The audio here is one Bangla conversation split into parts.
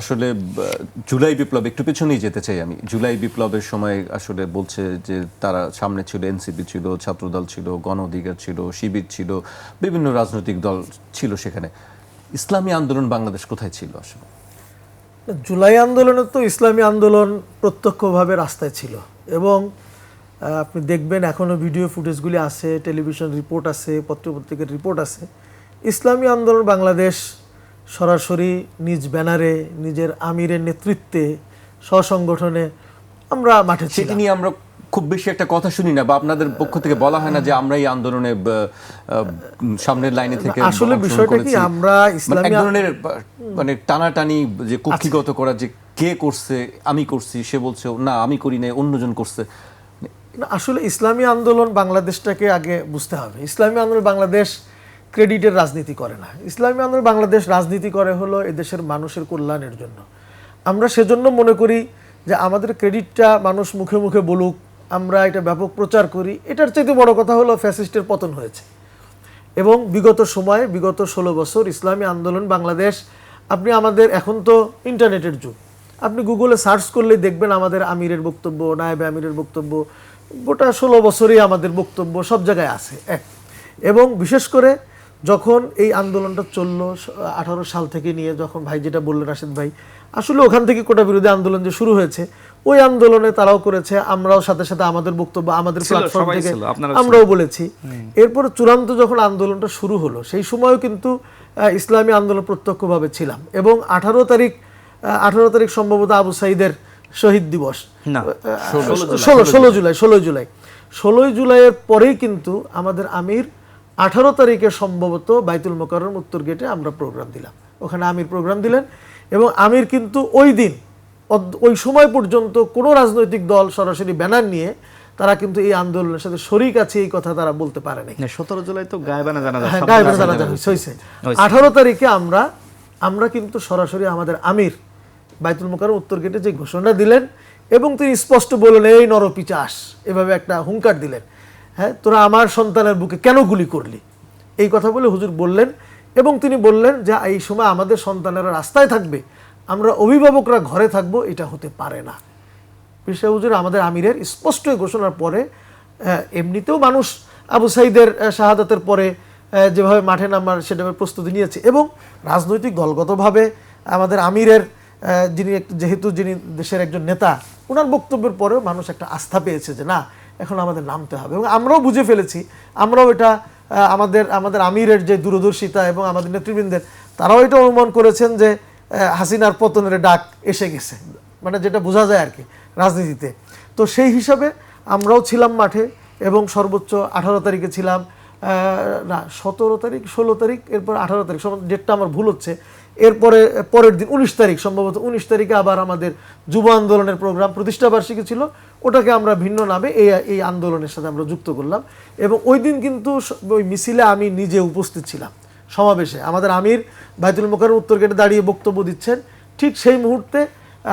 আসলে জুলাই বিপ্লব, একটু পেছনেই যেতে চাই আমি। জুলাই বিপ্লবের সময় আসলে বলছে যে, তারা সামনে ছিল, এনসিপি ছিল, ছাত্রদল ছিল গণ অধিকার ছিল, শিবির ছিল, বিভিন্ন রাজনৈতিক দল ছিল সেখানে। ইসলামী আন্দোলন বাংলাদেশ কোথায় ছিল আসলে? জুলাই আন্দোলনে তো ইসলামী আন্দোলন প্রত্যক্ষভাবে রাস্তায় ছিল। এবং আপনি দেখবেন এখনও ভিডিও ফুটেজগুলি আছে, টেলিভিশন রিপোর্ট আছে, পত্রপত্রিকার রিপোর্ট আছে। ইসলামী আন্দোলন বাংলাদেশ সরাসরি নিজ ব্যানারে নিজের আমিরের নেতৃত্বে স্বসংগঠনে আমরা মাঠে সেটি নিয়ে আমরা খুব বেশি একটা কথা শুনি না বা আপনাদের পক্ষ থেকে বলা হয় না যে আমরা এই আন্দোলনে সামনের লাইনে থেকে আসলে বিষয়টা কি আমরা মানে ইসলামী ধরনের মানে টানাটানি যে কক্ষিগত করা যে কে করছে আমি করছি সে বলছে না আমি করি নাই অন্যজন করছে। আসলে ইসলামী আন্দোলন বাংলাদেশটাকে আগে বুঝতে হবে। ইসলামী আন্দোলন বাংলাদেশ ক্রেডিটের রাজনীতি করে না। ইসলামী আন্দোলন বাংলাদেশ রাজনীতি করে হলো এদেশের মানুষের কল্যাণের জন্য। আমরা সেজন্য মনে করি যে আমাদের ক্রেডিটটা মানুষ মুখে মুখে বলুক, আমরা এটা ব্যাপক প্রচার করি। এটার চাইতে বড় কথা হলো ফ্যাসিস্টের পতন হয়েছে। এবং বিগত সময়ে, বিগত ষোলো বছর ইসলামী আন্দোলন বাংলাদেশ, আপনি আমাদের এখন তো ইন্টারনেটের যুগ। আপনি গুগলে সার্চ করলেই দেখবেন আমাদের আমিরের বক্তব্য, নায়েবে আমিরের বক্তব্য। গোটা ষোলো বছরই আমাদের বক্তব্য সব জায়গায় আছে, এক। এবং বিশেষ করে যখন এই আন্দোলনটা চলল আঠারো সাল থেকে নিয়ে যখন ভাই যেটা বললেন রাশেদ ভাই আসলে ওখান থেকে কোটা বিরোধী আন্দোলন যে শুরু হয়েছে ওই আন্দোলনে তারাও করেছে আমরাও সাথে সাথে আমাদের বক্তব্য আমাদের প্ল্যাটফর্ম থেকে আমরাও বলেছি। এরপর চূড়ান্ত যখন আন্দোলনটা শুরু হলো সেই সময়ও কিন্তু ইসলামী আন্দোলন প্রত্যক্ষভাবে ছিলাম এবং আঠারো তারিখ আঠারো তারিখ সম্ভবত আবু সাইদের শহীদ দিবস। ষোলো ষোলো জুলাই। ষোলোই জুলাই। ষোলোই জুলাইয়ের পরেই কিন্তু আমাদের আমির আঠারো তারিখে সম্ভবত বাইতুল মোকাররম উত্তর গেটে আমরা প্রোগ্রাম দিলাম। ওখানে আমির প্রোগ্রাম দিলেন এবং আমির কিন্তু ওই দিন ওই সময় পর্যন্ত কোনো রাজনৈতিক দল সরাসরি ব্যানার নিয়ে তারা কিন্তু এই আন্দোলনের সাথে শরিক আছে এই কথা তারা বলতে পারে নাই সতেরো জুলাই তো গায়েবানা জানা যায় হ্যাঁ, সব জানা যায়। হয়েছে, আঠারো তারিখে আমরা আমরা কিন্তু সরাসরি আমাদের আমির বাইতুল মোকাররম উত্তর গেটে যে ঘোষণা দিলেন এবং তিনি স্পষ্ট বললেন এই নরপিচাস। এভাবে একটা হুঙ্কার দিলেন। হ্যাঁ তোরা আমার সন্তানের বুকে কেন গুলি করলি? এই কথা বলে হুজুর বললেন এবং তিনি বললেন যে, এই সময় আমাদের সন্তানেরা রাস্তায় থাকবে। আমরা অভিভাবকরা ঘরে থাকব, এটা হতে পারে না। পেশা হুজুর, আমাদের আমিরের স্পষ্ট ঘোষণার পরে এমনিতেও মানুষ আবু সাইদের শাহাদাতের পরে যেভাবে মাঠে নামার সেটা প্রস্তুতি নিয়েছে এবং রাজনৈতিক দলগতভাবে আমাদের আমিরের যিনি যেহেতু যিনি দেশের একজন নেতা ওনার বক্তব্যের পরেও মানুষ একটা আস্থা পেয়েছে যে, না এখন আমাদের নামতে হবে। এবং আমরাও বুঝে ফেলেছি, আমরাও এটা আমাদের আমাদের আমিরের যে দূরদর্শিতা এবং আমাদের নেতৃবৃন্দের, তারাও এটা অনুমান করেছেন যে হাসিনার পতনের ডাক এসে গেছে। মানে যেটা বোঝা যায় আর কি রাজনীতিতে। তো সেই হিসাবে আমরাও ছিলাম মাঠে এবং সর্বোচ্চ আঠারো তারিখে ছিলাম না, সতেরো তারিখ, ষোলো তারিখ, এরপর আঠারো তারিখ ডেটটা আমার ভুল হচ্ছে। এরপরে পরের দিন উনিশ তারিখ, সম্ভবত উনিশ তারিখে আবার আমাদের যুব আন্দোলনের প্রোগ্রাম প্রতিষ্ঠা বার্ষিকী ছিল। ওটাকে আমরা ভিন্ন নামে এই এই আন্দোলনের সাথে আমরা যুক্ত করলাম। এবং ওই দিন কিন্তু ওই মিছিলে আমি নিজে উপস্থিত ছিলাম সমাবেশে। আমাদের আমির বাইতুল মোকারের উত্তর গেটে দাঁড়িয়ে বক্তব্য দিচ্ছেন। ঠিক সেই মুহূর্তে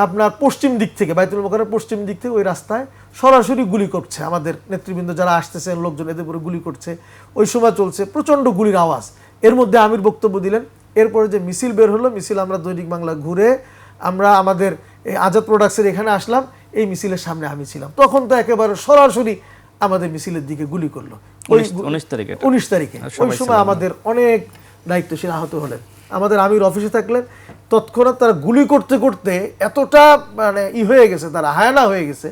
আপনার পশ্চিম দিক থেকে, বাইতুল মোকারের পশ্চিম দিক থেকে ওই রাস্তায় সরাসরি গুলি করছে আমাদের নেতৃবৃন্দ যারা আসতেছেন, লোকজন এদের উপরে গুলি করছে। ওই সময় চলছে প্রচণ্ড গুলির আওয়াজ। এর মধ্যে আমির বক্তব্য দিলেন এরপরে যে মিছিল বের হলো মিছিল আমরা দৈনিক বাংলা ঘুরে আমরা আমাদের এই আজাদ প্রোডাক্টসের এখানে আসলাম এই মিছিলের সামনে আমি ছিলাম। তখন তো একেবারে সরাসরি আমাদের মিছিলের দিকে গুলি করল। উনিশ- তারিখে উনিশ তারিখে। ওই সময় আমাদের অনেক দায়িত্বশীল আহত হলেন। আমাদের আমির অফিসে থাকলেন। তৎক্ষণাৎ তারা গুলি করতে করতে এতটা মানে ই হয়ে গেছে তারা হায়ানা হয়ে গেছে।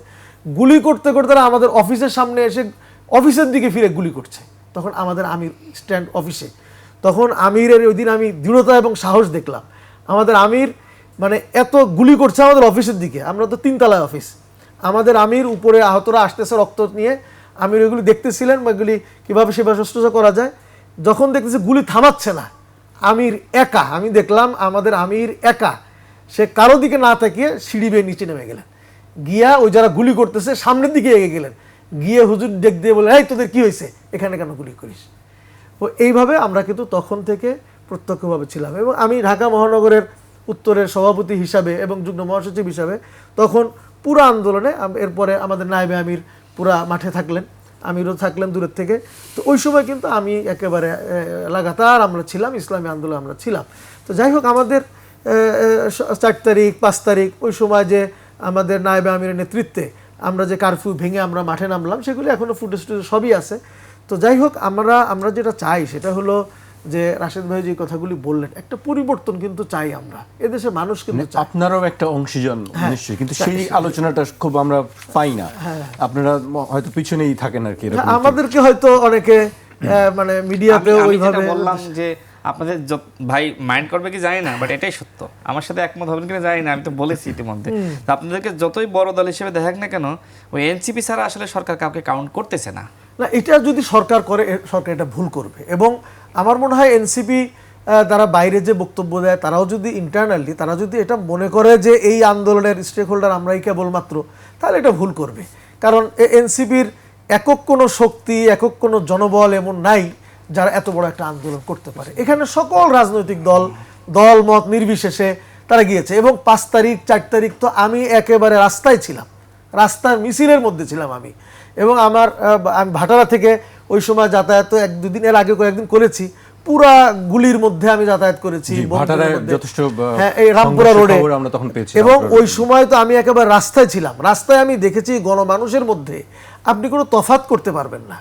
গুলি করতে করতে তারা আমাদের অফিসের সামনে এসে অফিসের দিকে ফিরে গুলি করছে। তখন আমাদের আমির স্ট্যান্ড অফিসে তখন আমিরের ওই দিন আমি দৃঢ়তা এবং সাহস দেখলাম। আমাদের আমির মানে এত গুলি করছে আমাদের অফিসের দিকে। আমরা তো তিনতলায় অফিস। আমাদের আমির উপরে আহতরা আসতেছে রক্ত নিয়ে। আমির ওইগুলি দেখতেছিলেন বা এগুলি কীভাবে সেবা শুশ্রূষা করা যায়। যখন দেখতেছে গুলি থামাচ্ছে না। আমির একা। আমি দেখলাম আমাদের আমির একা। সে কারও দিকে না তাকিয়ে সিঁড়ি বেয়ে নিচে নেমে গেলেন। গিয়া ওই যারা গুলি করতেছে সামনের দিকে এগিয়ে গেলেন। গিয়ে হুজুর ডেক দিয়ে বলে এই তোদের কি হয়েছে? এখানে কেন গুলি করিস? এইভাবে আমরা কিন্তু তখন থেকে প্রত্যক্ষভাবে ছিলাম। এবং আমি ঢাকা মহানগরের উত্তরের সভাপতি হিসাবে এবং যুগ্ম মহাসচিব হিসাবে তখন পুরো আন্দোলনে এরপরে আমাদের নায়েবে আমির পুরা মাঠে থাকলেন, আমিরও থাকলেন দূরের থেকে। তো ওই সময় কিন্তু আমি একেবারে লাগাতার আমরা ছিলাম, ইসলামী আন্দোলন আমরা ছিলাম। তো যাই হোক, আমাদের চার তারিখ, পাঁচ তারিখ, ওই সময় যে আমাদের নায়েবে আমিরের নেতৃত্বে আমরা যে কারফিউ ভেঙে আমরা মাঠে নামলাম, সেগুলি এখনও ফুটেজ টুটেজ সবই আছে। তো যাই হোক আমরা আমরা যেটা চাই সেটা হলো যে রাশেদ ভাই যে কথাগুলি বললেন একটা পরিবর্তন কিন্তু চাই আমরা। এদেশে মানুষ কিন্তু চায়। আপনারও একটা অংশীজন নিশ্চয়ই কিন্তু সেই আলোচনাটা খুব আমরা পাই না। আপনারা হয়তো পিছনেই থাকেন আর কি হ্যাঁ, আমাদেরকে হয়তো অনেকে মানে যেটা ওইভাবে বললাম যে আপনাদের ভাই মাইন্ড করবে কি জানি না বাট এটাই সত্য। আমার সাথে একমত হবেন কিনা জানি না আমি তো বলেছি ইতিমধ্যে। তো আপনাদেরকে যতই বড় দল হিসেবে দেখাক না কেন ওই এনসিপি ছাড়া আসলে সরকার কাউকে কাউন্ট করতেছে না। না, এটা যদি সরকার করে সরকার এটা ভুল করবে। এবং আমার মনে হয় এনসিপি তারা বাইরে যে বক্তব্য দেয়, তারাও যদি ইন্টারনালি তারা যদি এটা মনে করে যে এই আন্দোলনের স্টেক হোল্ডার আমরাই কেবলমাত্র, তাহলে এটা ভুল করবে। কারণ এনসিপির একক কোনো শক্তি, একক কোনো জনবল এমন নাই যারা এত বড় একটা আন্দোলন করতে পারে। এখানে সকল রাজনৈতিক দল দল, মত নির্বিশেষে তারা গিয়েছে। এবং পাঁচ তারিখ, চার তারিখ তো আমি একেবারে রাস্তায় ছিলাম। রাস্তার মিছিলের মধ্যে ছিলাম আমি। এবং আমার আমি ভাটারা থেকে ওই সময় যাতায়াত এক দুদিন এর আগে কয়েকদিন করেছি। পুরা গুলির মধ্যে আমি যাতায়াত করেছি। যথেষ্ট, হ্যাঁ এই রামপুরা রোডে। আমরা তখন পেয়েছি, এবং ওই সময় তো আমি একেবারে রাস্তায় ছিলাম। রাস্তায় আমি দেখেছি গণমানুষের মধ্যে আপনি কোনো তফাত করতে পারবেন না।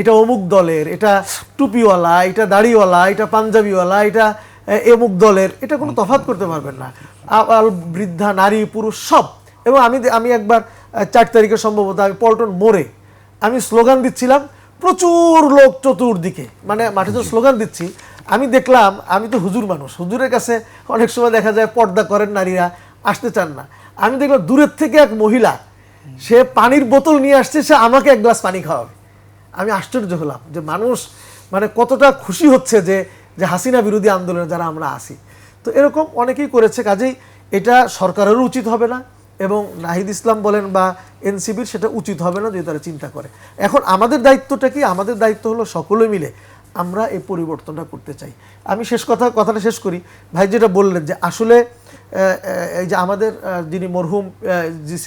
এটা অমুক দলের এটা টুপিওয়ালা এটা দাড়িওয়ালা এটা পাঞ্জাবিওয়ালা এটা এমুক দলের এটা কোনো তফাত করতে পারবেন না। বৃদ্ধা নারী পুরুষ সব। এবং আমি আমি একবার চার তারিখে সম্ভবত আমি পল্টন মোড়ে আমি স্লোগান দিচ্ছিলাম প্রচুর লোক চতুর্দিকে। মানে মাঠে তো স্লোগান দিচ্ছি। আমি দেখলাম আমি তো হুজুর মানুষ। হুজুরের কাছে অনেক সময় দেখা যায় পর্দা করেন নারীরা আসতে চান না। আমি দেখলাম দূরের থেকে এক মহিলা সে পানির বোতল নিয়ে আসছে সে আমাকে এক গ্লাস পানি খাওয়াবে। আমি আশ্চর্য হলাম যে মানুষ মানে কতটা খুশি হচ্ছে যে যে হাসিনা বিরোধী আন্দোলনে যারা আমরা আসি তো এরকম অনেকেই করেছে কাজেই এটা সরকারেরও উচিত হবে না। এবং নাহিদ ইসলাম বলেন বা এনসিবির সেটা উচিত হবে না যদি তারা চিন্তা করে। এখন আমাদের দায়িত্বটা কি? আমাদের দায়িত্ব হলো সকলে মিলে আমরা এই পরিবর্তনটা করতে চাই। আমি শেষ কথা, কথাটা শেষ করি। ভাই যেটা বললেন যে আসলে এই যে আমাদের যিনি মরহুম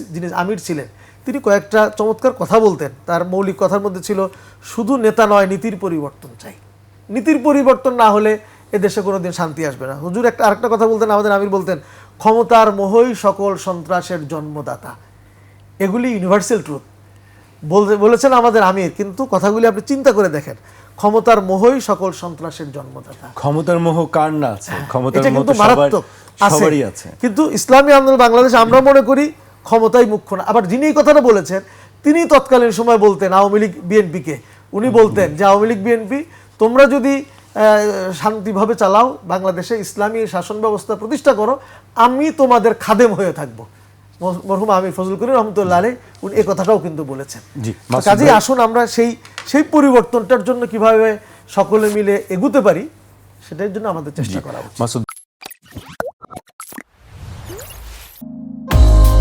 যিনি- আমির ছিলেন, তিনি কয়েকটা চমৎকার কথা বলতেন। তার মৌলিক কথার মধ্যে ছিল, শুধু নেতা নয়, নীতির পরিবর্তন চাই। নীতির পরিবর্তন না হলে এ দেশে কোনোদিন শান্তি আসবে না। হুজুর একটা, আরেকটা কথা বলতেন, আমাদের আমির বলতেন ক্ষমতার মোহই সকল সন্ত্রাসের জন্মদাতা। এগুলি ইউনিভার্সাল ট্রুথ বলেছেন আমাদের আমির কিন্তু কথাগুলি আপনি চিন্তা করে দেখেন। ক্ষমতার মোহই সকল সন্ত্রাসের জন্মদাতা। ক্ষমতার মোহ কার না আছে? ক্ষমতার মোহ কিন্তু মারাত্মক আছে। সবারই আছে। কিন্তু ইসলামী আন্দোলন বাংলাদেশ আমরা মনে করি ক্ষমতাই মুখ্য না। আবার যিনি এই কথাটা বলেছেন তিনি তৎকালীন সময় বলতেন আওয়ামী লীগ বিএনপিকে। উনি বলতেন যে আওয়ামী লীগ বিএনপি তোমরা যদি শান্তিভাবে চালাও বাংলাদেশে ইসলামী শাসন ব্যবস্থা প্রতিষ্ঠা করো আমি তোমাদের খাদেম হয়ে থাকব। মরহুমা আমি ফজল করিম রহমতুল্লাহ আলী উনি এই কথাটাও কিন্তু বলেছেন। জি, কাজেই আসুন আমরা সেই সেই পরিবর্তনটার জন্য কীভাবে সকলে মিলে এগুতে পারি সেটার জন্য আমাদের চেষ্টা করা উচিত।